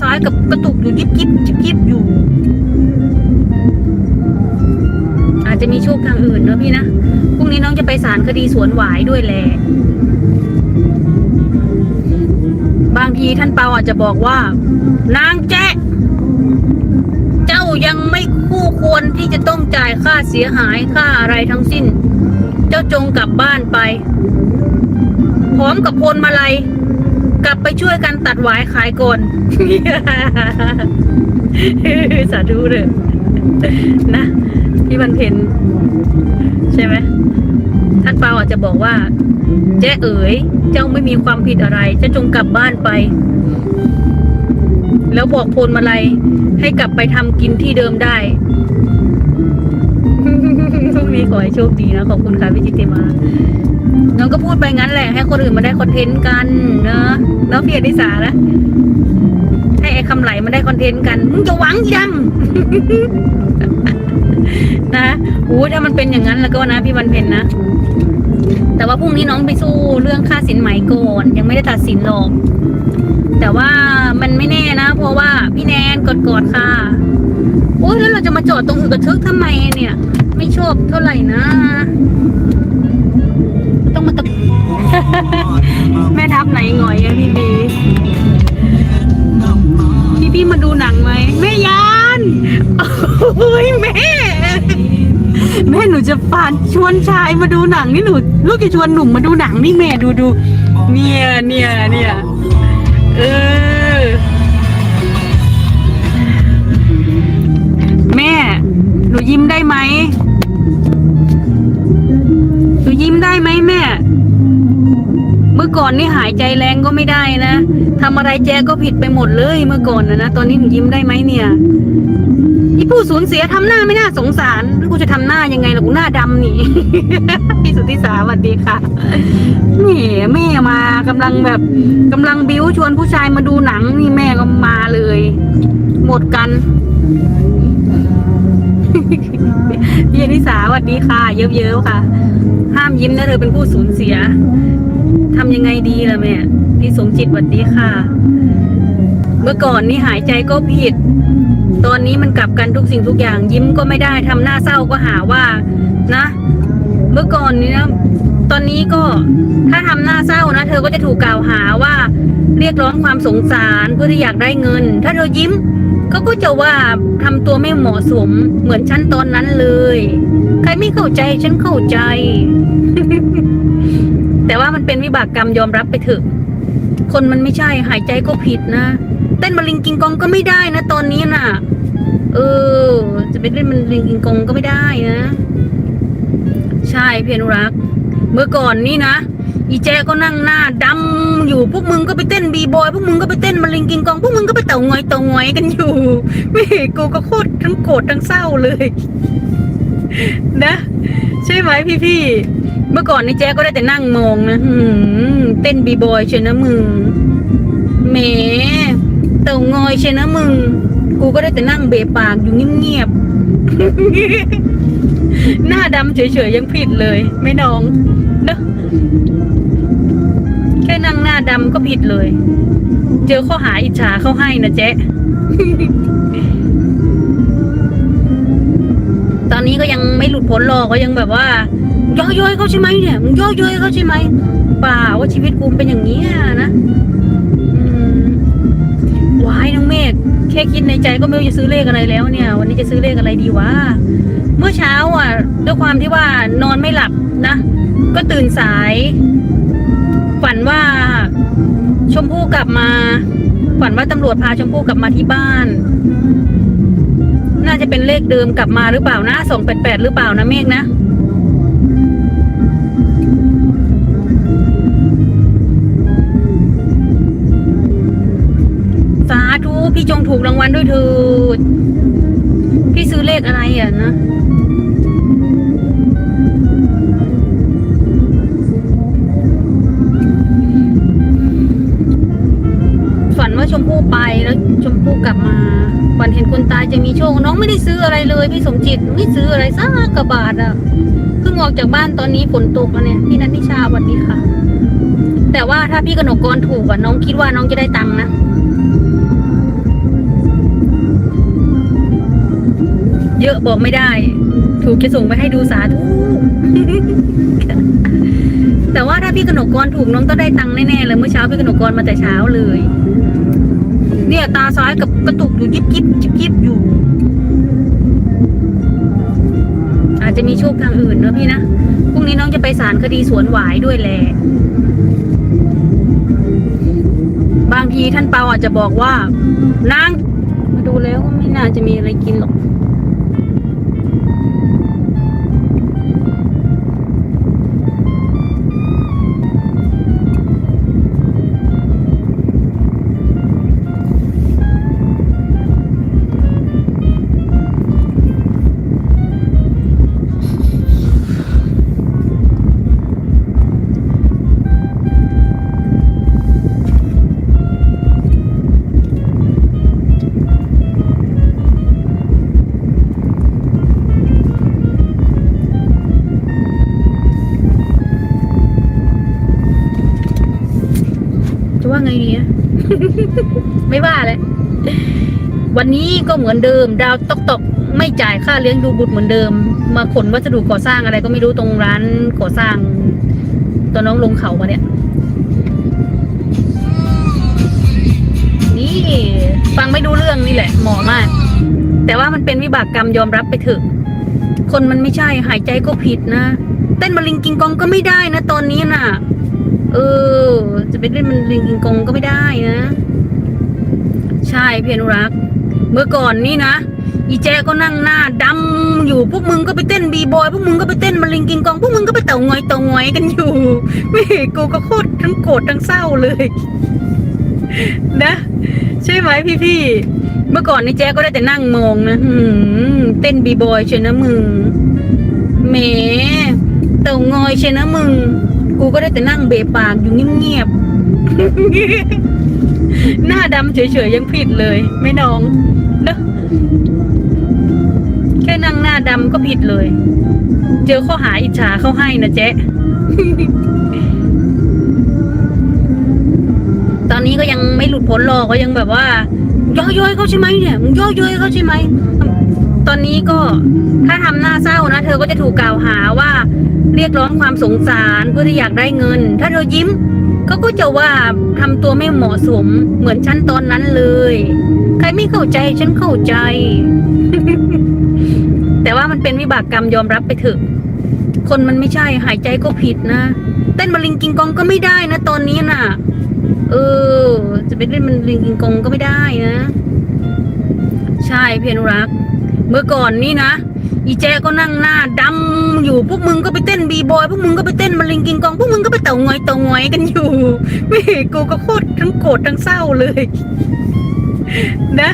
ซ้ายกับกระตุกอยู่ยิบยิบยิบยิบอยู่ อาจจะมีโชคทางอื่นเนอะพี่นะพรุ่งนี้น้องจะไปศาลคดีสวนหวายด้วยแหละบางทีท่านเปาอาจจะบอกว่า นางแจ๊ะเจ้ายังไม่คู่ควรที่จะต้องจ่ายค่าเสียหายค่าอะไรทั้งสิ้น เจ้าจงกลับบ้านไป พร้อมกับพลมาลัย กลับไปช่วยกันตัดหวายขายก่อนสาธุเลยนะพี่บันเพนใช่ไหมท่านเปาอาจจะบอกว่าเจ๊เอ๋ย เจ้าไม่มีความผิดอะไรเจ้าจงกลับบ้านไป แล้วบอกพลมาลัยให้กลับไปทำกินที่เดิมได้พรุ่งนี้ขอให้โชคดีนะ ขอบคุณค่ะพี่จิติมา น้องก็พูดไปงั้นแหละ ให้คนอื่นมาได้คอนเทนต์กันเนอะแล้วพี่อดิสานะให้ไอ้คำไหลมาได้คอนเทนต์กันมึงจะหวังยัง นะโอ้ถ้ามันเป็นอย่างนั้นแล้วก็นะพี่วันเพ็ญนะแต่ว่าพรุ่งนี้น้องไปสู้เรื่องค่าสินไหมก่อนยังไม่ได้ตัดสินหรอกแต่ว่ามันไม่แน่นะ เพราะว่าพี่แนนกดกดๆค่ะโอ้ยแล้วเราจะมาจอดตรงอึกกระทึกทำไมเนี่ย ไม่ชอบเท่าไหร่นะ แม่ทับไหนหงอยอะพี่บีพี่พี่มาดูหนังไหมแม่ยานโอ้ยแม่แม่หนูจะฝานชวนชายมาดูหนังนี่หนูลูกจะชวนหนุ่มมาดูหนังนี่แม่ดูดูเนี่ยเนี่ยเนี่ยเออแม่ หนูยิ้มได้ไหมหนูยิ้มได้ไหมแม่ มื่อก่อนนี่หายใจแรงก็ไม่ได้นะทำอะไรแจก็ผิดไปหมดเลยเมื่อก่อนนะนะตอนนี้หนูยิ้มได้ไหมเนี่ยที่ผู้สูญเสียทำหน้าไม่น่าสงสารแล้วกูจะทำหน้ายังไงล่ะกูหน้าดำนี่พี่สุทธิสาสวัสดีค่ะนี่แม่มากำลังแบบกำลังบิ้วชวนผู้ชายมาดูหนังนี่แม่ก็มาเลย หมดกันพี่อนิสาสวัสดีค่ะ เยอะๆค่ะ ห้ามยิ้มนะเธอเป็นผู้สูญเสีย ทำยังไงดีล่ะแม่ พี่สมจิตสวัสดีค่ะ เมื่อก่อนนี่หายใจก็ผิด ตอนนี้มันกลับกันทุกสิ่งทุกอย่าง ยิ้มก็ไม่ได้ทำหน้าเศร้าก็หาว่า นะ เมื่อก่อนนี้นะตอนนี้ก็ถ้าทำหน้าเศร้านะ เธอก็จะถูกกล่าวหาว่า เรียกร้องความสงสารเพื่อที่อยากได้เงิน ถ้าเธอยิ้มเขาก็จะว่าทำตัวไม่เหมาะสม เหมือนฉันตอนนั้นเลย ใครไม่เข้าใจฉันเข้าใจ แต่ว่ามันเป็นวิบากกรรมยอมรับไปเถอะ คนมันไม่ใช่หายใจก็ผิดนะ เต้นมาลิงกิงกองก็ไม่ได้นะ ตอนนี้น่ะ เออ จะไปเล่นมันลิงกิงกองก็ไม่ได้นะ ใช่เพี่อนุรัก เมื่อก่อนนี่นะอีแจก็นั่งหน้าดำอยู่พวกมึงก็ไปเต้นบีบอยพวกมึงก็ไปเต้นมาลิงกิงกองพวกมึงก็ไปเต่างอยเต่างอยกันอยู่ ไม่กูก็โคตรทั้งโกรธทั้งเศร้าเลย นะใช่ไหมพี่พี่เมื่อก่อนนี่แจ๊ก็ได้แต่นั่งมองนะหืมเต้นบีบอยเชนะมึงแหมเต่างอยเชนะมึง กูก็ได้แต่นั่งเบะปากอยู่เงียบๆหน้าดำเฉยๆยังผิดเลย ไม่น้องนะแค่นั่งหน้าดำก็ผิดเลย เจอข้อหาอิจฉาเข้าให้นะเจ๊ ยังไม่หลอกก็ยังแบบว่าย่อเย้ยเขาใช่ไหมเนี่ยมึงย่อเย้ยเขาใช่ไหมเปล่าว่าชีวิตกูเป็นอย่างนี้นะวายน้องเมฆแค่คิดในใจก็ไม่รู้จะซื้อเลขอะไรแล้วเนี่ย วันนี้จะซื้อเลขอะไรดีวะเมื่อเช้าอะ ด้วยความที่ว่านอนไม่หลับนะ ก็ตื่นสาย ฝันว่าชมพู่กลับมา ฝันว่าตำรวจพาชมพู่กลับมาที่บ้าน น่าจะเป็นเลขเดิมกลับมาหรือเปล่านะสองแปดแปดหรือเปล่านะเมฆนะสาธุพี่จงถูกรางวัลด้วยเถิดพี่ซื้อเลขอะไรอะนะ ไม่ได้ซื้ออะไรเลยพี่สมจิตไม่ซื้ออะไรสักกระบาทอะเพิ่งออกจากบ้านตอนนี้ฝนตกอะเนี่ยพี่นัทพี่ชาวันนี้ค่ะ แต่ว่าถ้าพี่กนกกรถูกอะน้องคิดว่าน้องจะได้ตังค์นะเยอะบอกไม่ได้ ถูกจะส่งไปให้ดูสาธุแต่ว่าถ้าพี่กนกกรถูกน้องก็ได้ตังค์แน่ๆเลยเมื่อเช้าพี่กนกกรมาแต่เช้าเลย เนี่ยตาซ้ายกับกระตุกอยู่ยิบยิบยิบยิบอยู่ จะมีโชคทางอื่นเนอะพี่นะพรุ่งนี้น้องจะไปศาลคดีสวนหวายด้วยแหละบางทีท่านเปาอาจจะบอกว่า นางมาดูแล้วก็ไม่น่าจะมีอะไรกินหรอก ไม่ว่าเลยวันนี้ก็เหมือนเดิม ดาวตกตกไม่จ่ายค่าเลี้ยงดูบุตรเหมือนเดิม มาขนวัสดุก่อสร้างอะไรก็ไม่รู้ตรงร้านก่อสร้าง ตัวน้องลงเขามาเนี่ย นี่ฟังไม่ดูเรื่องนี่แหละเหมาะมาก แต่ว่ามันเป็นวิบากกรรมยอมรับไปเถอะคนมันไม่ใช่หายใจก็ผิดนะ เต้นมาลิงกิงกองก็ไม่ได้นะ ตอนนี้น่ะ เออ จะไปเล่นมันลิงกิงกองก็ไม่ได้นะ ช่พี่อนุรักษ์เมื่อก่อนนี่นะอีแจก็นั่งหน้าดำอยู่พวกมึงก็ไปเต้นบีบอยพวกมึงก็ไปเต้นมาลิงกิงกองพวกมึงก็ไปเต่างอยเต่างอยกันอยู่ไม่กูก็โคตรทั้งโกรธทั้งเศร้าเลย นะ ใช่ไหมพี่พี่เมื่อก่อนนี่แจก็ได้แต่นั่งมองนะหืเต้นบีบอยเชนะมึงแหมเต่างอยเชนะมึง กูก็ได้แต่นั่งเบะปากอยู่เงียบๆ หน้าดำเฉยๆยังผิดเลย ไม่น้องเนอะแค่นั่งหน้าดำก็ผิดเลย เจอข้อหาอิจฉาเข้าให้นะเจ๊ตอนนี้ก็ยังไม่หลุดพ้นหรอกก็ยังแบบว่าย่อเย้ยเขาใช่ไหมเนี่ยมึงย่อเย้ยเขาใช่ไหมตอนนี้ก็ถ้าทำหน้าเศร้านะ เธอก็จะถูกกล่าวหาว่า เรียกร้องความสงสารเพื่อที่อยากได้เงิน ถ้าเธอยิ้ม เขาก็จะว่าทำตัวไม่เหมาะสมเหมือนฉันตอนนั้นเลย ใครไม่เข้าใจฉันเข้าใจ แต่ว่ามันเป็นวิบากกรรมยอมรับไปเถอะคนมันไม่ใช่หายใจก็ผิดนะเต้นมาลิงกิงกองก็ไม่ได้นะตอนนี้น่ะ เออ จะไปเล่นมันลิงกิงกองก็ไม่ได้นะ ใช่เพี่อนุรัก เมื่อก่อนนี่นะ อีแจก็นั่งหน้าดำอยู่พวกมึงก็ไปเต้นบีบอยพวกมึงก็ไปเต้นมาลิงกิงกองพวกมึงก็ไปเต่างอยเต่างอยกันอยู่ไม่กูก็โคตรทั้งโกรธทั้งเศร้าเลยนะ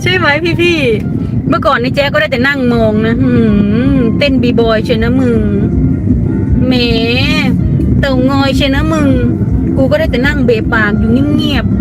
ใช่ไหมพี่พี่ๆเมื่อก่อนนี่แจ๊ก็ได้แต่นั่งมองนะหืเต้นบีบอยเชนะมึงแหมเต่างอยเชนะมึง กูก็ได้แต่นั่งเบะปากอยู่เงียบๆ